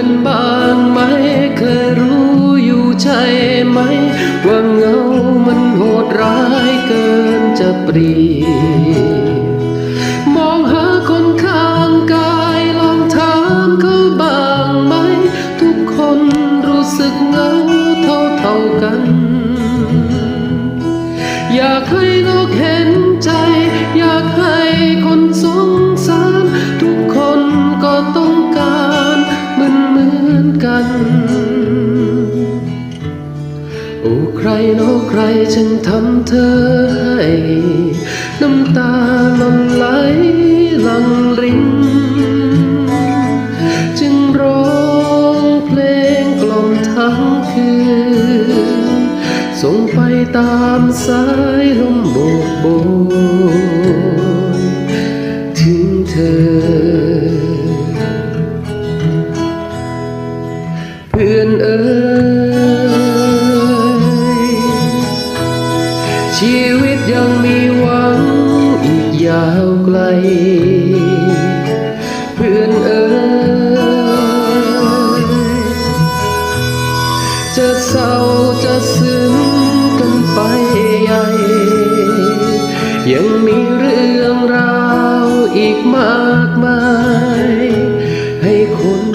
กันบ้างไหม เคยรู้อยู่ใช่ไหม ว่าเหงามันโหดร้ายเกินจะปรี มองหาคนข้างกายลองถามเขาบ้างไหม ทุกคนรู้สึกเหงาเท่าเท่าๆกัน อยากให้โลกเห็นใจ กัน โอ้ใครโนใครจึงทำเธอให้น้ำตาหล่นไหลหลังรินจึงร้องเพลงกล่อมทั้งคืน ส่งไปตามสายลม ชีวิตยังมีหวังอีกยาวไกล เพื่อนเอ๋ยจะเศร้าจะซึ้งกันไปใหญ่ ยังมีเรื่องราวอีกมากมาย ให้คน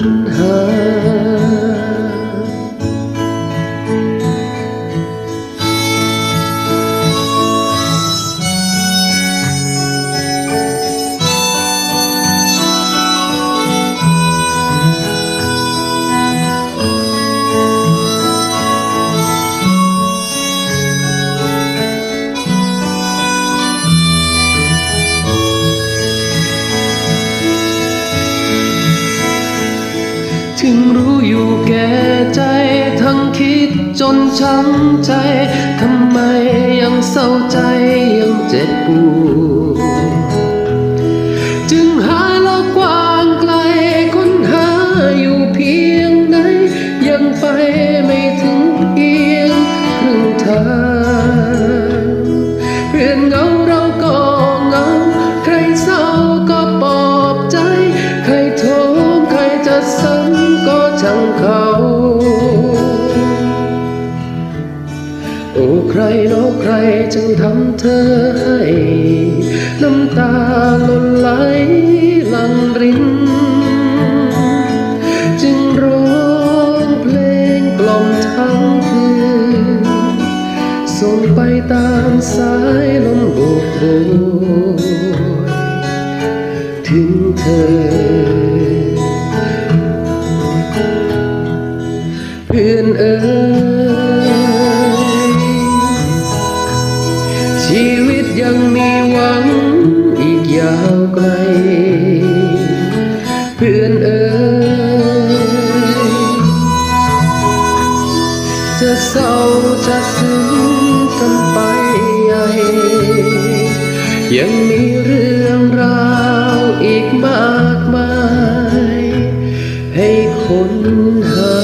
จนช้ำใจ ทำไมยังเศร้าใจยังเจ็บปวดจึงหาโลกกว้างไกลค้นหาอยู่เพียงไหนยังไปไม่ถึง ใครโนใครจึงทำเธอให้น้ำตาหล่นไหลหลังริน จึงร้องเพลงกล่อมทั้งคืนส่งไปตามสายลมโบกโบยถึงเธอเพื่อนเอ๋ จะซึ้งกันไปใหญ่ยังมีเรื่องราวอีกมากมาย ให้คนหา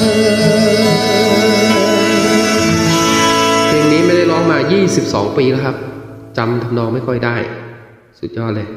เพลงนี้ไม่ได้ร้องมา 22 ปีแล้วครับจำทำนองไม่ค่อยได้ สุดยอดเลย